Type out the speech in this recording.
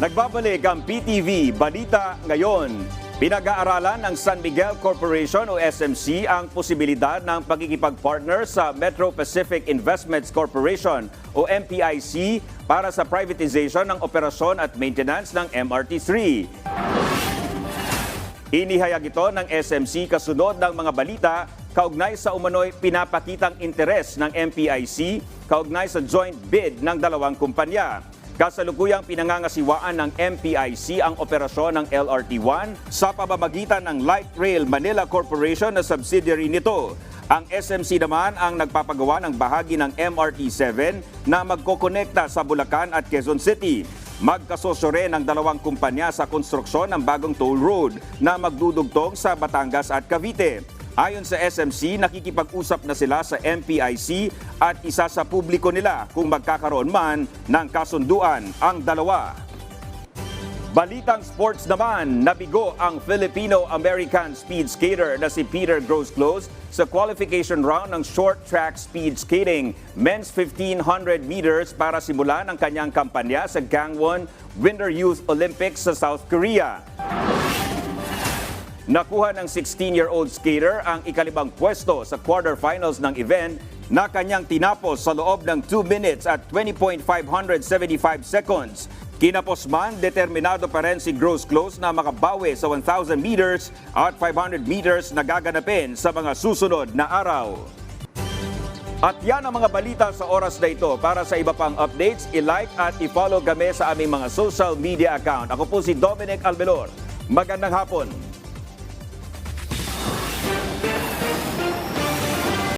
Nagbabalik ang PTV Balita Ngayon. Pinag-aaralan ng San Miguel Corporation o SMC ang posibilidad ng pagkikipag-partner sa Metro Pacific Investments Corporation o MPIC para sa privatization ng operasyon at maintenance ng MRT3. Inihayag ito ng SMC kasunod ng mga balita kaugnay sa umano'y pinapakitang interes ng MPIC kaugnay sa joint bid ng dalawang kumpanya. Kasalukuyang pinangangasiwaan ng MPIC ang operasyon ng LRT1 sa pamamagitan ng Light Rail Manila Corporation na subsidiary nito. Ang SMC naman ang nagpapagawa ng bahagi ng MRT7 na magkokonekta sa Bulacan at Quezon City. Magkasosyo rin ang dalawang kumpanya sa konstruksyon ng bagong toll road na magdudugtong sa Batangas at Cavite. Ayon sa SMC, nakikipag-usap na sila sa MPIC at isa sa publiko nila kung magkakaroon man ng kasunduan ang dalawa. Balitang sports naman, nabigo ang Filipino-American speed skater na si Peter Grosclose sa qualification round ng short track speed skating men's 1500 meters para simulan ang kanyang kampanya sa Gangwon Winter Youth Olympics sa South Korea. Nakuha ng 16-year-old skater ang ikalibang pwesto sa quarterfinals ng event na kanyang tinapos sa loob ng 2 minutes at 20.575 seconds. Kinapos man, determinado pa rin si Gross Close na makabawi sa 1,000 meters at 500 meters na gaganapin sa mga susunod na araw. At yan ang mga balita sa oras na ito. Para sa iba pang updates, i-like at i-follow kami sa aming mga social media account. Ako po si Dominic Albelor. Magandang hapon.